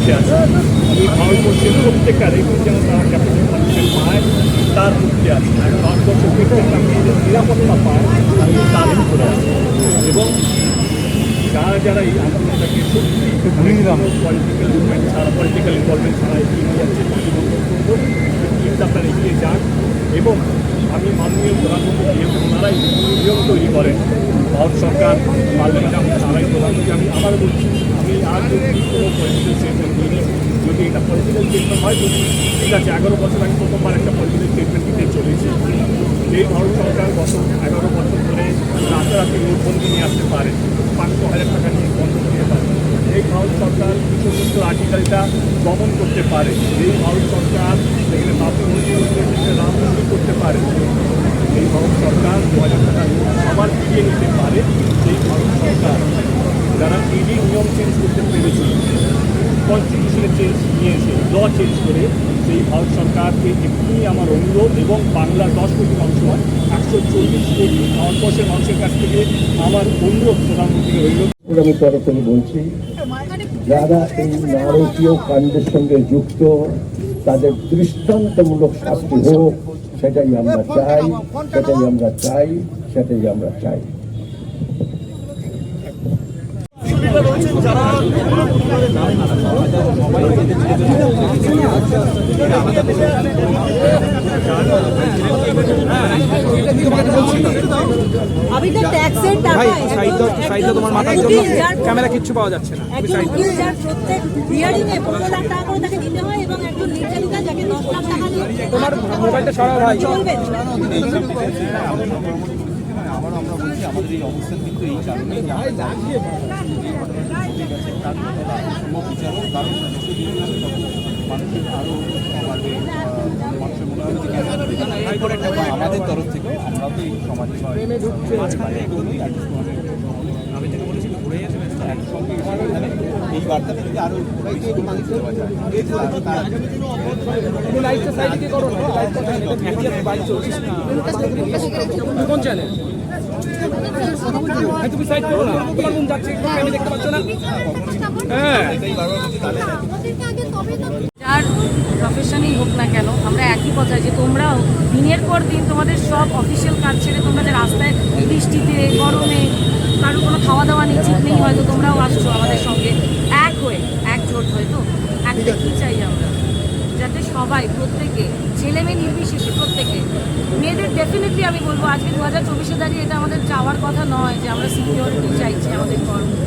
লক্ষ্যে আছে এই ভারতবর্ষের প্রত্যেকটা রেখে যেন তারা ক্যাপিটাল পানিশমেন্ট পায় তার লক্ষ্যে আছে আর ভারতবর্ষের প্রত্যেকটা মেয়েদের নিরাপত্তা পায় আমি তার উপরে আছে এবং যারা যারা এই আন্দোলনটাকে সত্যি পলিটিক্যাল মুভমেন্ট ছাড়া পলিটিক্যাল ইনভলভমেন্ট ছাড়া এগিয়ে নিয়ে যাচ্ছে প্লিজ আপনারা এগিয়ে যান এবং আমি মাননীয় প্রধানমন্ত্রী ওনারাই নিয়ম তৈরি করেন। ভারত সরকার, পার্লামেন্টে আমি তারাই প্রধানমন্ত্রী আমি আবার বলছি, আমি আর যদি কোনো পলিটিক্যাল স্টেটমেন্ট যদি এটা পলিটিক্যাল স্টেটমেন্ট হয় ঠিক আছে, এগারো বছর আমি প্রথমবার একটা পলিটিক্যাল স্টেটমেন্ট দিতে চলেছি, এই ভারত সরকার গত এগারো বছর ধরে রাতারাতি নোটবন্দি নিয়ে আসতে পারে পাঁচশো হাজার টাকা নিয়ে বন্ধ করতে পারে এই ভারত সরকার আর্টিকেলটা দমন করতে পারে। এই ভারত সরকার সেখানে বাবু মন্দির রাম মন্দির করতে পারে, এই ভারত সরকার দু হাজার টাকা আবার ফিরিয়ে নিতে পারে সেই ভারত সরকার। যারা ইডি নিয়ম চেঞ্জ করতে পেরেছে কনস্টিটিউশনে চেঞ্জ নিয়েছে ল চেঞ্জ করে, সেই ভারত সরকারকে এক্ষুনি আমার অনুরোধ এবং বাংলার দশ কোটি মানুষ হয় একশো চল্লিশ কোটি ভারতবর্ষের মানুষের কাছ থেকে আমার অনুরোধ প্রধানমন্ত্রীকে রইল। আমি থেকে বলছি। যারা এই নারকীয় কাণ্ডের সঙ্গে যুক্ত, তাদের দৃষ্টান্তমূলক শাস্তি হোক, সেটাই আমরা চাই, সেটাই আমরা চাই, সেটাই আমরা চাই। আমি তো ট্যাক্সের টাকা সাহিত্য সাহিত্য তোমার মাথার জন্য ক্যামেরা কিচ্ছু পাওয়া যাচ্ছে না একজন উকিল যার প্রত্যেক হিয়ারিং এ পনেরো লাখ টাকা করে তাকে দিতে হয় এবং একজন নির্যাতিতা যাকে দশ লাখ টাকা দিয়ে তোমার মোবাইলটা সরাও ভাই চলবে আবার আমরা বলছি আমাদের এই অবস্থান কিন্তু এই কারণে তার কারণ মানুষের আরও বাড়বে আহ, মানুষের মনে হবে যে কেন এরপরে একটা বা আমাদের তরফ থেকে আমরাও তো এই সমাজে এই বার্তাটা যদি লাইটটা সাইডে কোন চ্যানেল তুমি করো না। তোমার যাচ্ছে আমি দেখতে পাচ্ছ না? হ্যাঁ। যার প্রফেশনই হোক না কেন আমরা একই কথা যে তোমরাও দিনের পর দিন তোমাদের সব অফিসিয়াল কাজ ছেড়ে তোমরা যে রাস্তায় বৃষ্টিতে গরমে কারোর কোনো খাওয়া দাওয়া নেই ঠিক নেই হয়তো তোমরাও আসছো আমাদের সঙ্গে। এক হয়ে একজোট হয়ে তো? একটা কী চাই আমরা? যাতে সবাই প্রত্যেকে ছেলে মেয়ে নির্বিশেষে প্রত্যেকে মেয়েদের ডেফিনেটলি আমি বলব আজকে দু হাজার চব্বিশে দাঁড়িয়ে এটা আমাদের চাওয়ার কথা নয় যে আমরা সিকিউরিটি চাইছি আমাদের কর্ম-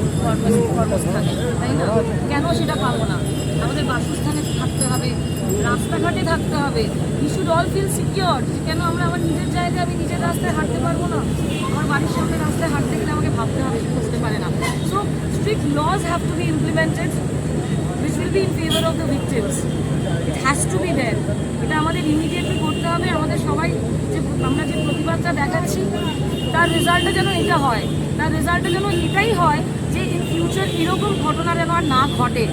কর্মস্থানে, তাই না? কেন সেটা পাবো না? আমাদের বাসস্থানে থাকতে হবে, রাস্তাঘাটে থাকতে হবে। We should all feel secure কেন আমরা আমার নিজের জায়গায় আমি নিজের রাস্তায় হাঁটতে পারব না? আমার বাড়ির সামনে রাস্তায় হাঁটতে গেলে আমাকে ভাবতে হবে সেটা বুঝতে পারে না। So strict laws have to be implemented which will be in favor of the victims. It has to be there. এটা আমাদের ইমিডিয়েটলি করতে হবে। আমাদের সবাই যে, আমরা যে প্রতিবাদটা দেখাচ্ছি, তার রেজাল্টটা যেন এটা হয়। তার রেজাল্টটা যেন এটাই হয় ইন ফিউচার এরকম ঘটনা আর না ঘটে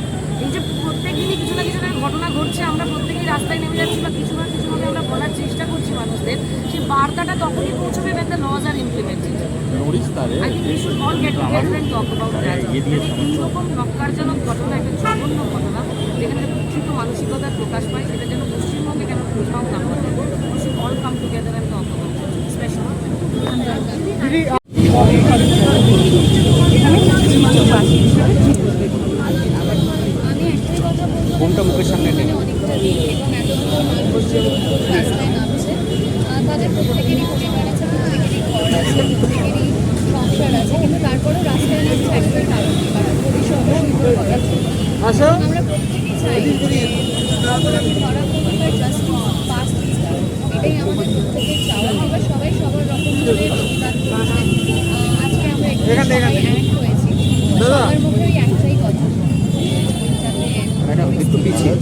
এই যে প্রত্যেক দিনই কিছু না কিছু ঘটনা ঘটছে আমরা প্রত্যেকেই রাস্তায় নেমে যাচ্ছি বা কিছু না কিছুভাবে আমরা বলার চেষ্টা করছি মানুষদের সেই বার্তাটা তখনই পৌঁছবে when the laws are implemented. I think we should all get together and talk about that. এইরকম নক্কারজনক ঘটনা একটা জঘন্য ঘটনা যেখানে প্রকৃত মানসিকতার প্রকাশ পায় সেটা যেন পশ্চিমবঙ্গে কেন কোথাও না ঘটে we should all come together and talk about it, especially আমি একটাই কথা বলব ফোনটা মুখের সামনে টেনে অনেকটা দিন এবং এতগুলো মানুষ রাস্তায় নামছে আহ, তাদের প্রত্যেকেরই পরিবার আছে প্রত্যেকেরই ঘর আছে প্রত্যেকেরই আছে কিন্তু তারপরেও রাস্তায় কারণ কারণ আমরা প্রত্যেকেই চাই ধরা পড়ুক বা জাস্টিস পাস এটাই আমাদের প্রত্যেকের চাওয়া আমরা সবাই সবার রকম করে প্রতিবাদ করছে আজকে আমরা সবাই অ্যাড হয়েছি। সবার মুখে ওই একটাই কথা। যাতে একটু পিছিয়ে।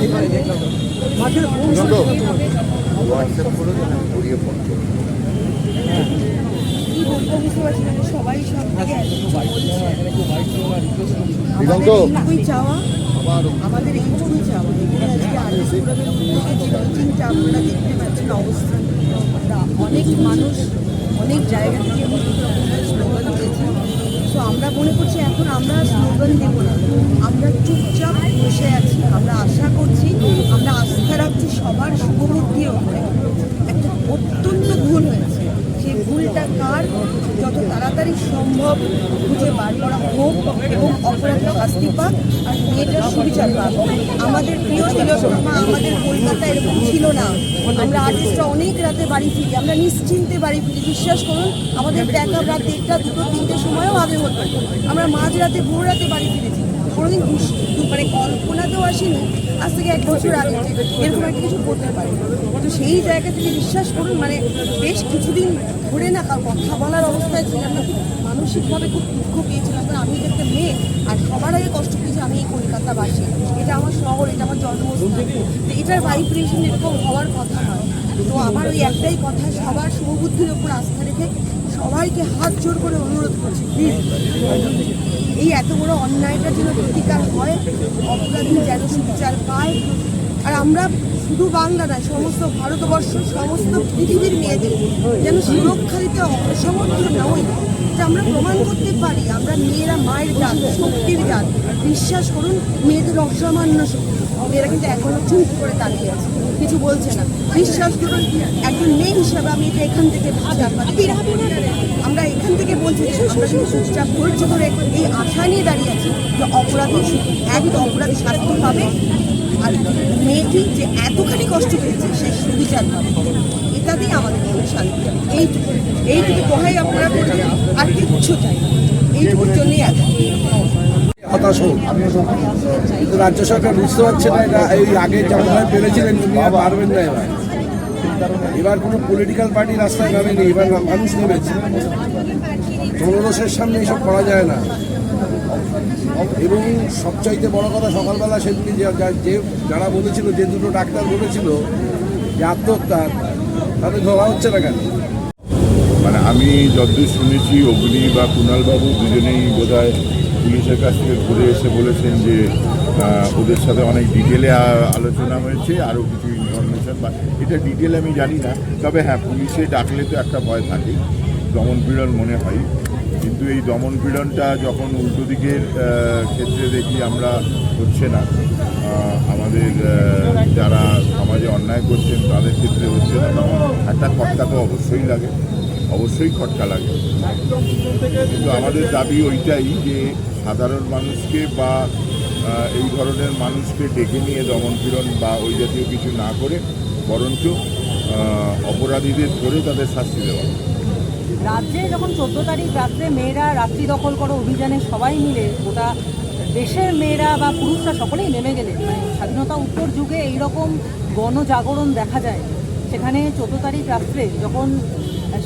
কি সবাই সব এইটুকুই চাওয়া আমাদের এইটুকুই চাওয়া এখানে আজকে মিটিংটা আপনারা দেখতে পাচ্ছেন অবস্থান অনেক মানুষ অনেক জায়গা থেকে স্লোগান দিয়েছি সো আমরা মনে করছি এখন আমরা স্লোগান দেব না আমরা চুপ বসে আছি আমরা আশা করছি, আমরা আস্থা রাখছি সবার শুভবুদ্ধির ওপরে একটা অত্যন্ত ভুল হয়েছে। সেই ভুলটা কার, যত তাড়াতাড়ি সম্ভব খুঁজে বার করা হোক এবং অপরাধী শাস্তি পাক আর মেয়েটার সুবিচার পাক। আমাদের প্রিয় তিলোত্তমা আমাদের কলকাতা এরকম ছিল না। আমরা আর্টিস্টরা অনেক রাতে বাড়ি ফিরি। আমরা নিশ্চিন্তে বাড়ি ফিরি। বিশ্বাস করুন, আমাদের ব্যাকআপ রাত দেড়টা দুটো তিনটের সময়ও আগে হতো। আমরা মাঝ রাতে ভোর রাতে বাড়ি ফিরেছি। কোনোদিন মানে কল্পনাতেও আসেনি আজ থেকে এক বছর আগে এরকম একটা কিছু করতে পারে। তো সেই জায়গা থেকে বিশ্বাস করুন মানে বেশ কিছুদিন ধরে না কথা বলার অবস্থায় ছিলাম না। মানসিকভাবে খুব দুঃখ পেয়েছিলাম, কারণ আমি একটা মেয়ে, আর সবার আগে কষ্ট পেয়েছি আমি এই কলকাতাবাসী এটা আমার শহর, এটা আমার জন্মস্থান। তো এটার ভাইব্রেশন এরকম হওয়ার কথা নয়। তো আমার ওই একটাই কথা, সবার শুভবুদ্ধির ওপর আস্থা রেখে সবাইকে হাত জোর করে অনুরোধ করছি প্লিজ এই এত বড় অন্যায়টা যেন প্রতিকার হয়, অপরাধী যেন সুবিচার পায় আর আমরা শুধু বাংলা নয়, সমস্ত ভারতবর্ষ, সমস্ত পৃথিবীর মেয়েদের যেন সুরক্ষা দিতে অসমর্থ নয় যে আমরা প্রমাণ করতে পারি। আমরা মেয়েরা, মায়ের জাত, শক্তির জাত। বিশ্বাস করুন, মেয়েদের অসামান্য শক্তি। মেয়েরা কিন্তু এখনও চুপ করে দাঁড়িয়ে আছে। কিছু বলছে না। বিশ্বাস করুন, একজন মেয়ে হিসাবে আমি এটা এখান থেকে আমরা এখান থেকে বলছি যে ধৈর্য ধরে এই আশা নিয়ে দাঁড়িয়ে আছি যে অপরাধী এক অপরাধী শাস্তি পাবে। মেয়েটি যে এতখানি কষ্ট পেয়েছে, সে সুবিচার পাবে। এটাতেই আমাদের মনে শান্তি এইটুকু এইটুকু দোহাই আপনারা করবেন, আর কিচ্ছু চাই এইটুকুর জন্যই এত। হতাশ হোক। কিন্তু রাজ্য সরকার বুঝতে পারছে না এটা এই আগে যেমনভাবে পেরেছিলেন পারবেন না এবার। এবার কোনো পলিটিক্যাল পার্টি রাস্তায় নামেনি, এবার মানুষ নেমেছে। জনরোষের সামনে এসব করা যায় না। এবং সবচাইতে বড় কথা সকালবেলা সেদিন যে যারা বলেছিল, যে দুটো ডাক্তার বলেছিল যে আত্মহত্যা তাদের ধরা হচ্ছে না কেন? মানে আমি যতদূর শুনেছি, অগ্নি বা কুণালবাবু দুজনেই বোধহয় পুলিশের কাছ থেকে ঘুরে এসে বলেছেন যে ওদের সাথে অনেক ডিটেলে আলোচনা হয়েছে, আরও কিছু ইনফরমেশন বা এটা ডিটেল আমি জানি না। তবে হ্যাঁ পুলিশে ডাকলে তো একটা ভয় থাকে দমনপীড়ন মনে হয়। কিন্তু এই দমনপীড়নটা যখন উল্টো দিকের ক্ষেত্রে দেখি আমরা হচ্ছে না। আমাদের যারা সমাজে অন্যায় করছেন তাদের ক্ষেত্রে হচ্ছে না, তখন একটা খটকা তো অবশ্যই লাগে, অবশ্যই খটকা লাগে। কিন্তু আমাদের দাবি ওইটাই যে সাধারণ মানুষকে বা এই ধরনের মানুষকে ডেকে নিয়ে দমনপীড়ন বা ওই জাতীয় কিছু না করে, বরঞ্চ অপরাধীদের ধরে তাদের শাস্তি দেওয়া। রাজ্যে যখন চোদ্দ তারিখ রাত্রে মেয়েরা রাত্রি দখল করো অভিযানে সবাই মিলে, গোটা দেশের মেয়েরা বা পুরুষরা সকলেই নেমে গেলে মানে স্বাধীনতা উত্তর যুগে এইরকম গণজাগরণ দেখা যায়। সেখানে চোদ্দ তারিখ রাত্রে যখন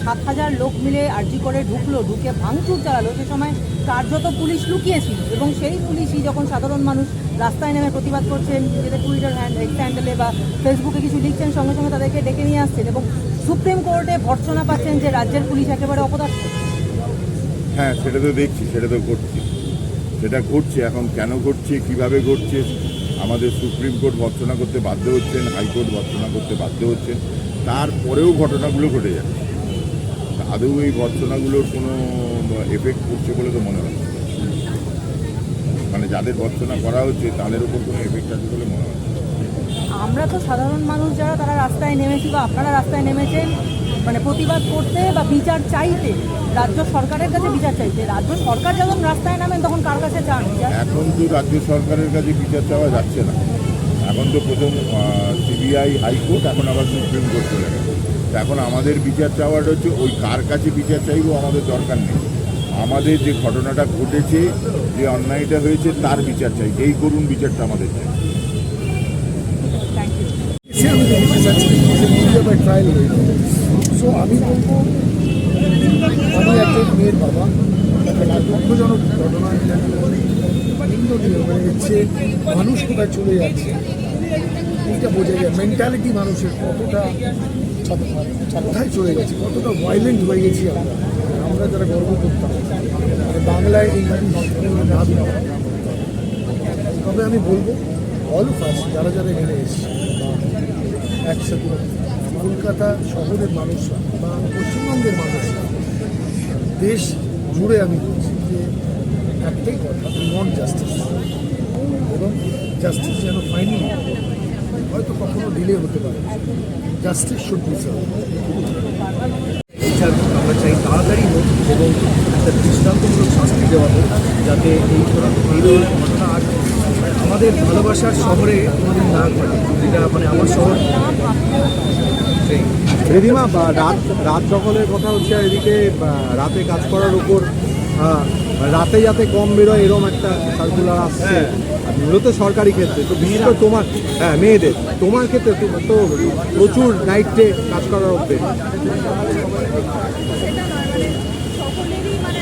সাত হাজার লোক মিলে আর্জি করে ঢুকলো, ঢুকে ভাঙচুর চালালো, সে সময় কার্যত পুলিশ লুকিয়েছিল এবং সেই পুলিশই যখন সাধারণ মানুষ রাস্তায় নেমে প্রতিবাদ করছেন, নিজেদের টুইটার হ্যান্ডেলে বা ফেসবুকে কিছু লিখছেন, সঙ্গে সঙ্গে তাদেরকে ডেকে নিয়ে আসছেন এবং সুপ্রিম কোর্টে ভর্সনা পাচ্ছেন যে রাজ্যের পুলিশ একেবারে অপদার্থ। হ্যাঁ সেটা তো দেখছি, সেটা তো ঘটছে। সেটা ঘটছে, এখন কেন ঘটছে, কীভাবে ঘটছে, আমাদের সুপ্রিম কোর্ট ভর্সনা করতে বাধ্য হচ্ছেন হাইকোর্ট ভর্সনা করতে বাধ্য হচ্ছেন, তারপরেও ঘটনাগুলো ঘটে যাচ্ছে। আদৌ এই ভর্সনাগুলোর কোনো এফেক্ট পড়ছে বলে তো মনে হয় মানে যাদের ভর্সনা করা হচ্ছে তাদের উপর কোনো এফেক্ট আছে বলে মনে হয় আমরা তো সাধারণ মানুষ যারা তারা রাস্তায় নেমেছি বা আপনারা রাস্তায় নেমেছেন মানে প্রতিবাদ করতে বা বিচার চাইতে রাজ্য সরকারের কাছে বিচার চাইতে রাজ্য সরকার যখন রাস্তায় নামেন তখন কার কাছে চান এখন তো রাজ্য সরকারের কাছে বিচার চাওয়া যাচ্ছে না। এখন তো প্রথম সিবিআই হাইকোর্ট এখন আবার সুপ্রিম কোর্ট চলে গেছে। এখন আমাদের বিচার চাওয়াটা হচ্ছে ওই কার কাছে বিচার চাইব আমাদের দরকার নেই। আমাদের যে ঘটনাটা ঘটেছে, যে অন্যায়টা হয়েছে, তার বিচার চাই। এই করুন বিচারটা আমাদের চাই। আমি মেয়ের বাবা মানে হচ্ছে মানুষ কোথায় চলে যাচ্ছে এইটা বোঝা যায়। মেন্টালিটি মানুষের কতটা কোথায় চলে গেছে? কতটা ভায়োলেন্ট হয়ে গেছি আমরা। আমরা যারা গর্ব করতাম মানে বাংলায় না দিতাম তবে আমি বলব অল ফাস যারা যারা এখানে এসছে একসাথে কলকাতা শহরের মানুষরা, বা পশ্চিমবঙ্গের মানুষরা, দেশ জুড়ে আমি বলছি যে একটাই কথা নন জাস্টিস এবং জাস্টিস যেন ফাইনাল হয়তো কখনো ডিলে হতে পারে। জাস্টিস শুড বি সার্ভ আমরা চাই তাড়াতাড়ি হোক এবং একটা দৃষ্টান্তমূলক শাস্তি দেওয়া হোক যাতে এই ধরনের এই ধরনের ঘটনা আর আমাদের ভালোবাসার শহরে কোনোদিন না ঘটে। যেটা মানে আমার শহর। রিদিমা বা রাত রাত দখলের কথা হচ্ছে আর এদিকে রাতে কাজ করার উপর আহ, রাতে যাতে কম বেরোয় এরকম একটা সার্কুলার আসছে। আর মূলত সরকারি ক্ষেত্রে তো বিশেষ করে তোমার হ্যাঁ মেয়েদের তোমার ক্ষেত্রে তো তো প্রচুর নাইটে কাজ করার অভ্যেস। মানে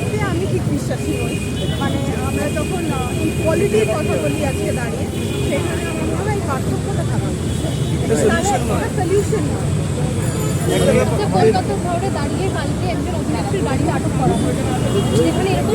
মানে আমি ঠিক বিশ্বাসী নই। মানে আমরা যখন ইকুয়ালিটির কথা বলি আজকে দাঁড়িয়ে সেখানে আমার মনে হয় এই পার্থক্যটা থাকা সলিউশন নয় যে কলকাতা শহরে দাঁড়িয়ে কালকে একজন অভিনেত্রীর গাড়ি আটক করা যেখানে এরকম